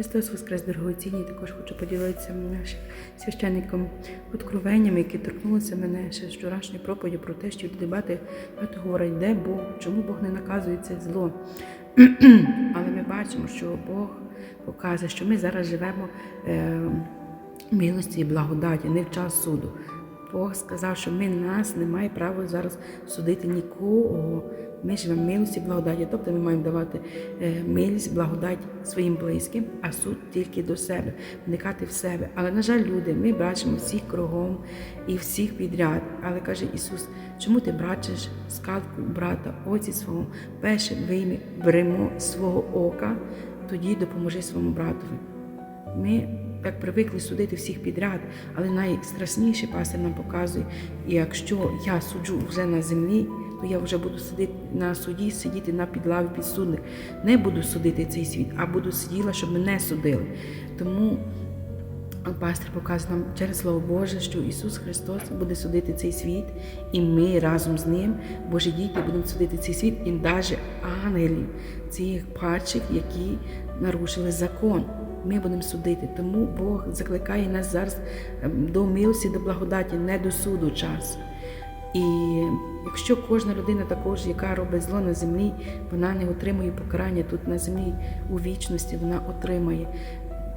Христос Воскрес, дорогоцінні, також хочу поділитися нашим священником откровеннями, які торкнулися мене ще з вчорашньої проповіді про те, що багато багато говорять, де Бог, чому Бог не наказує це зло. Але ми бачимо, що Бог показує, що ми зараз живемо е, в милості і благодаті, не в час суду. Бог сказав, що ми нас не має права зараз судити нікого. Ми живемо в милості, благодаті. Тобто ми маємо давати е, милість, благодать своїм близьким, а суд тільки до себе, вникати в себе. Але, на жаль, люди, ми бачимо всіх кругом і всіх підряд. Але каже Ісус, чому ти бачиш скалку брата, оці свого, перше вийми беремо свого ока, тоді допоможи своєму братові. Ми так привикли судити всіх підряд, але найстрашніше пастир нам показує, якщо я суджу вже на землі, то я вже буду сидіти на суді, сидіти на підлаві підсудних. Не буду судити цей світ, а буду сиділа, щоб мене судили. Тому пастор показує нам через Слово Боже, що Ісус Христос буде судити цей світ, і ми разом з Ним, Божі діти, будемо судити цей світ, і навіть ангелів, цих падших, які нарушили закон. Ми будемо судити. Тому Бог закликає нас зараз ем, до милості, до благодаті, не до суду час. І якщо кожна людина також, яка робить зло на землі, вона не отримує покарання тут на землі у вічності, вона отримає.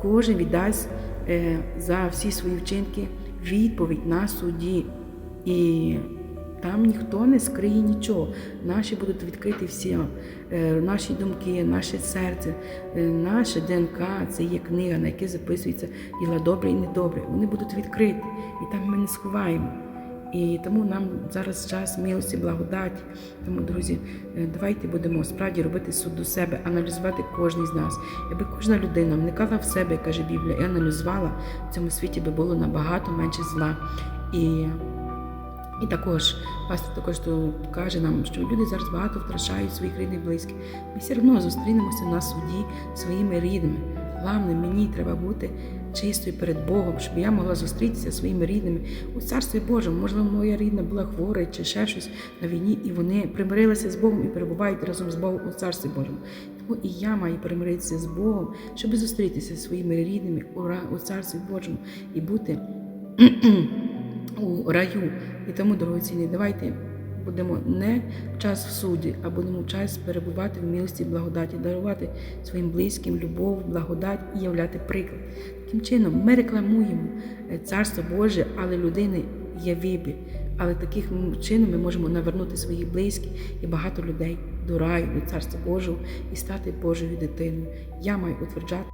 Кожен віддасть е, за всі свої вчинки відповідь на суді. І там ніхто не скриє нічого. Наші будуть відкриті всі, е, наші думки, наше серце, е, наше ДНК це є книга, на якій записується діла добре і недобре. Вони будуть відкриті, і там ми не сховаємо. І тому нам зараз час милості, благодаті. Тому, друзі, е, давайте будемо справді робити суд до себе, аналізувати кожен з нас. Якби кожна людина вникала в себе, каже Біблія, і аналізувала, в цьому світі би було набагато менше зла. І і також пастор також каже нам, що люди зараз багато втрачають своїх рідних близьких. Ми все одно зустрінемося на суді своїми рідними. Головне, мені треба бути чистою перед Богом, щоб я могла зустрітися зі своїми рідними у царстві Божому. Можливо, моя рідна була хвора чи ще щось на війні, і вони примирилися з Богом і перебувають разом з Богом у царстві Божому. Тому і я маю примиритися з Богом, щоб зустрітися зі своїми рідними у царстві Божому і бути у раю. І тому, дорогоцінні, давайте будемо не час в суді, а будемо час перебувати в милості благодаті, дарувати своїм близьким любов, благодать і являти приклад. Таким чином, ми рекламуємо е, Царство Боже, але людини є вибір. Але таким чином ми можемо навернути своїх близьких і багато людей до раю, до Царства Божого і стати Божою дитиною. Я маю утверджати.